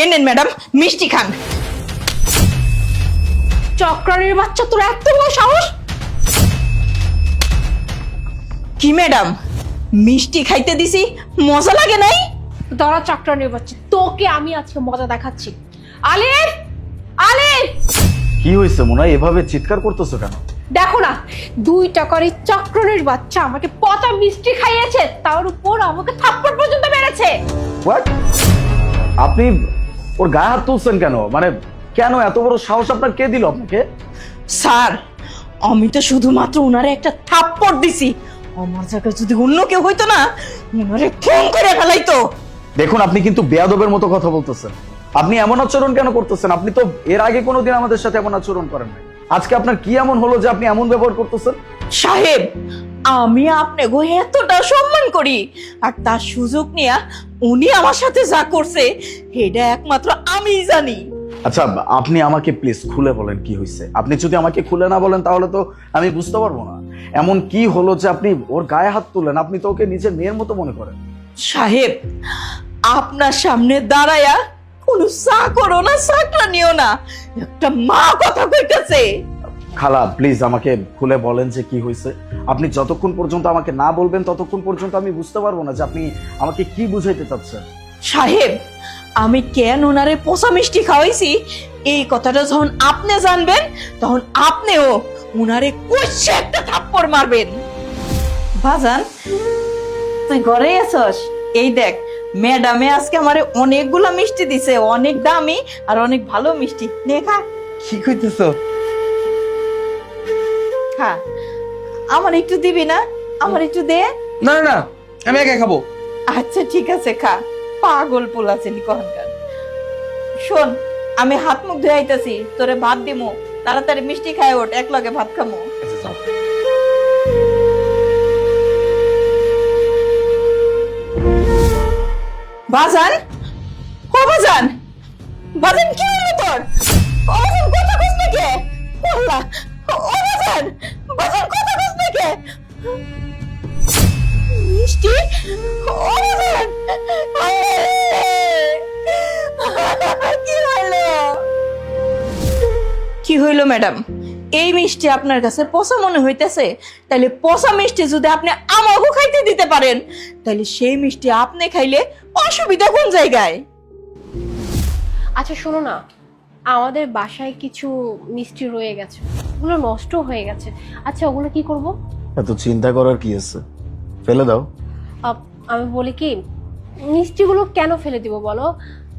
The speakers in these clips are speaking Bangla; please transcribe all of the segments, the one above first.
এ নেন ম্যাডাম মিষ্টি খান। চক্রানের বাচ্চা তোর এত বড় সাহস? কি ম্যাডাম মিষ্টি খাইতে দিছি মজা লাগে নাই? দরা চক্রানের বাচ্চা তোকে আমি আজকে মজা দেখাচ্ছি। আলিফ আলিফ! কি হয়েছে মনে এভাবে চিৎকার করতেছো কেন? দেখো না দুই টাকার এই চক্রানের বাচ্চা আমাকে পচা মিষ্টি খাইয়েছে তার উপর আমাকে থাপ্পড় পর্যন্ত মেরেছে। হোয়াট আপনি ওর গায়ে হাত তুলছেন কেন? মানে কেন এত বড় সাহস আপনার? কে দিল আপনাকে? স্যার আমি তো শুধুমাত্র উনারে একটা থাপ্পড় দিছি। আমার জায়গায় যদি অন্য কেউ হইতো না উনারে ফোন করে ফেলাইতো। দেখুন আপনি কিন্তু বেয়াদবের মতো কথা বলতেছেন। আপনি এমন আচরণ কেন করতেছেন? আপনি তো এর আগে কোনোদিন আমাদের সাথে এমন আচরণ করেন নাই। আজকে আপনার কি এমন হলো যে আপনি এমন ব্যবহার করতেছেন? সাহেব আমি আপনাকে এতটা সম্মান করি। আর তার সুযোগ নিয়ে উনি আমার সাথে যা করছে এটা একমাত্র আমিই জানি। আচ্ছা আপনি আমাকে প্লিজ খুলে বলেন কি হয়েছে আপনি যদি আমাকে খুলে না বলেন তাহলে তো আমি বুঝতে পারব না। এমন কি হলো যে আপনি ওর গায়ে হাত তুলেন আপনি তো ওকে নিজের মেয়ের মতো মনে করেন। সাহেব আপনার সামনে দাঁড়ায়া কোনো চা করো না চাকরা নিও না। একটা মা কথা কইতেছে। খালা প্লিজ আমাকে খুলে বলেন যে কি হয়েছে আপনি যতক্ষণ পর্যন্ত আমাকে না বলবেন ততক্ষণ পর্যন্ত আমি বুঝতে পারব না যে আপনি আমাকে কি বুঝাইতে চাচ্ছেন। সাহেব আমি কেন ওনারে পোষা মিষ্টি খাওয়াইছি? এই কথাটা যখন আপনি জানবেন তখন আপনিও উনারে কষে একটা থাপ্পড় মারবেন। বাজান তুই ঘরে আছস? এই দেখ ম্যাডামে আজকে আমারে অনেকগুলা মিষ্টি দিছে অনেক দামি আর অনেক ভালো মিষ্টি। নে খা। কি কইতেছ? খা। আমার একটু দিবি না? আমার একটু দে। না না আমি একা খাব। আচ্ছা ঠিক আছে খা। পাগল পোলা পোলাছে কহনকার। শোন আমি হাত মুখ ধুয়ে আইতাছি তোরে ভাত দিমু। তাড়াতাড়ি মিষ্টি খায় ওঠ এক লগে ভাত খামু। বাজান? ও বাজান? বাজান কি হলো তোর? কি হইল ম্যাডাম এই মিষ্টি আপনার কাছে পচা মনে হইতেছে? তাহলে পচা মিষ্টি যদি আপনি আমাকেও খাইতে দিতে পারেন তাহলে সেই মিষ্টি আপনি খাইলে অসুবিধা কোন জায়গায়? আচ্ছা শোনো না। আমাদের বাসায় কিছু মিষ্টি রয়ে গেছে। ওগুলো নষ্ট হয়ে গেছে। আচ্ছা ওগুলো কি করব? এত চিন্তা করার কি আছে? ফেলে দাও। আপ- আমি বলি কি মিষ্টিগুলো কেন ফেলে দিব বলো?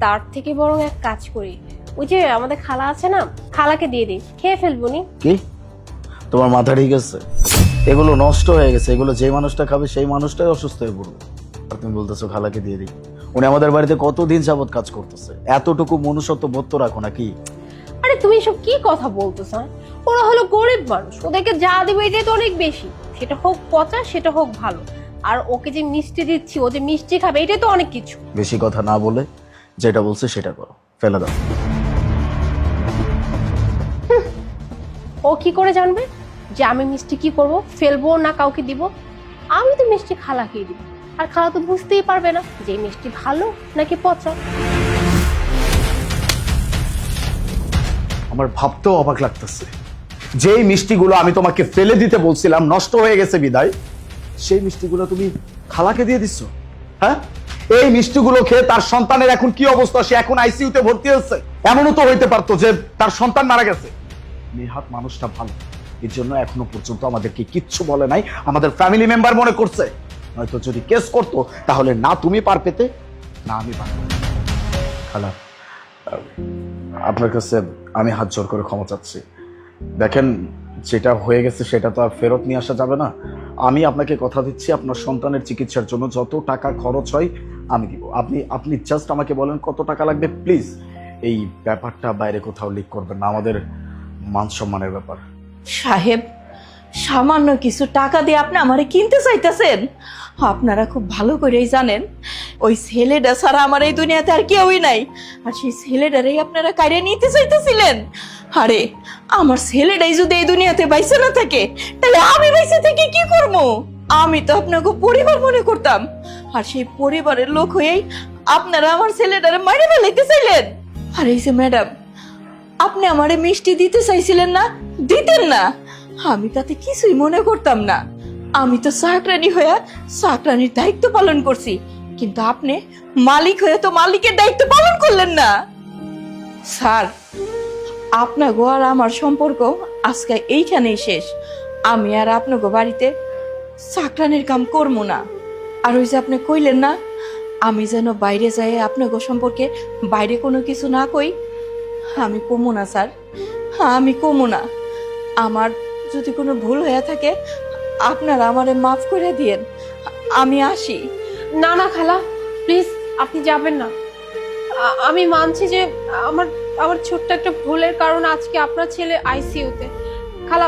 তার থেকে বরং এক কাজ করি। ওই যে আমাদের খালা আছে না খালাকে দিয়ে দিই। খেয়ে ফেলব নি। কি? তোমার মাথা ঠিক আছে? এগুলো নষ্ট হয়ে গেছে। এগুলো যে মানুষটা খাবে সেই মানুষটাই অসুস্থ হয়ে পড়বে। আর তুমি বলতেছো খালাকে দিয়ে দিই। উনি আমাদের বাড়িতে কতদিন যাবত কাজ করতেছে? এতটুকু মনুষ্যত্ব বোধ তো রাখো নাকি? আরে তুমি সব কি কথা বলতেছো হ্যাঁ? ওরা হলো গরিব মানুষ। ওদেরকে যা দেবে এটাই তো অনেক বেশি। সেটা হোক পচা সেটা হোক ভালো। আর ওকে যে মিষ্টি দিচ্ছি ও যে মিষ্টি খাবে এটাই তো অনেক কিছু। বেশি কথা না বলে যেটা বলছে সেটা করো। ফেলে দাও। ও কি করে জানবে যে আমি মিষ্টি কি করব? ফেলব না কাউকে দিব? আমি তো মিষ্টি খালাকেই দিব। আর খালা তো বুঝতেই পারবে না যে মিষ্টি ভালো নাকি পচা। আমার ভাবতেও অবাক লাগতেছে। যেই মিষ্টিগুলো আমি তোমাকে ফেলে দিতে বলছিলাম, নষ্ট হয়ে গেছে বিদায়, সেই মিষ্টিগুলো তুমি খালাকে দিয়ে দিচ্ছ? হ্যাঁ? এই মিষ্টিগুলো খেয়ে তার সন্তানের এখন কি অবস্থা? সে এখন আইসিইউতে ভর্তি হচ্ছে এমনও তো হইতে পারতো যে তার সন্তান মারা গেছে। নেহাত মানুষটা ভালো। এর জন্য এখনও পর্যন্ত আমাদেরকে কিচ্ছু বলে নাই। আমাদের ফ্যামিলি মেম্বার মনে করছে। নয়তো যদি কেস করতো, তাহলে না তুমি পার পেতে, না আমি পার। খালা, আপনার কাছে আমি হাত জোর করে ক্ষমা চাচ্ছি। দেখেন, যেটা হয়ে গেছে সেটা তো আর ফেরত নিয়ে আসা যাবে না। আমি আপনাকে কথা দিচ্ছি, আপনার সন্তানের চিকিৎসার জন্য যত টাকা খরচ হয়, আমি দিব। আপনি আপনি জাস্ট আমাকে বলেন কত টাকা লাগবে প্লিজ এই ব্যাপারটা বাইরে কোথাও লিক করবেন না। আমাদের মান সম্মানের ব্যাপার। সাহেব, সামান্য কিছু টাকা দিয়ে আপনি আমারে কিনতে চাইতেছেন? আপনারা খুব ভালো করেই জানেন, ওই ছেলেটা ছাড়া আমার এই দুনিয়াতে আর কেউই নাই। আর সেই ছেলেটারই আপনারা কারিয়ে নিতে চাইতেছিলেন? আরে, আমার ছেলেটাই যদি এই দুনিয়াতে বাইসে না থাকে, তাহলে আমি বাইসে থেকে কি করব? আমি তো আপনাকে পরিবার মনে করতাম। আর সেই পরিবারের লোক হয়েই আপনারা আমার ছেলেটারে মারে ফেলাইতে চাইলেন। আর এই যে ম্যাডাম আপনি আমারে মিষ্টি দিতে চাইছিলেন না? দিতেন না। আমি তাতে কিছুই মনে করতাম না। আমি তো চাকরানি হয়ে চাকরানির দায়িত্ব পালন করছি, কিন্তু আপনি মালিক হয়ে তো মালিকের দায়িত্ব পালন করলেন না। স্যার আপনার গো আর আমার সম্পর্ক আজকে এইখানেই শেষ। আমি আর আপনাকে বাড়িতে চাকরানির কাম করব না। আর ওই যে আপনি কইলেন না, আমি যেন বাইরে যাই আপনাকে সম্পর্কে বাইরে কোনো কিছু না কই আমি কমু না স্যার। আমি কমু না। আমার যদি কোনো ভুল হয়ে থাকে আপনারা আমারে মাফ করে দিয়েন। আমি আসি। না না খালা প্লিজ আপনি যাবেন না। আমি মানছি যে আমার আমার ছোট্ট একটা ভুলের কারণে আজকে আপনার ছেলে আইসিইউতে। খালা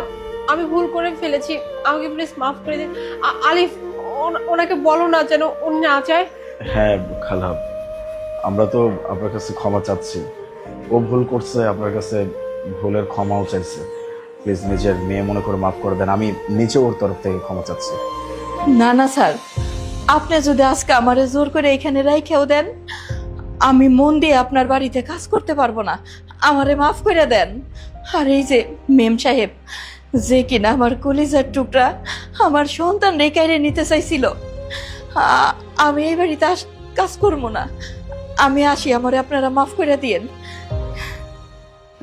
আমি ভুল করে ফেলেছি। আমাকে প্লিজ মাফ করে দিন। আলিফ ওনাকে বলো না যেন উনি না যায়। হ্যাঁ খালা আমরা তো আপনার কাছে ক্ষমা চাচ্ছি। ও ভুল করছে, আপনার কাছে ভুলের ক্ষমাও চাইছে। প্লিজ নিজের মেয়ে মনে করে মাফ করে দেন, আমি নিজে ওর তরফ থেকে ক্ষমা চাচ্ছি। না না, স্যার। আপনি যদি আজকে আমারে জোর করে এখানে রাইখেও দেন, আমি মন দিয়ে আপনার বাড়িতে কাজ করতে পারব না। আমারে মাফ করে দেন। আর এই যে মেম সাহেব, যে কিনা আমার কলিজার টুকরা আমার সন্তান রেখাইরে নিতে চাইছিল আমি এই বাড়িতে কাজ করব না। আমি আসি, আমারে আপনারা মাফ করে দিয়েন।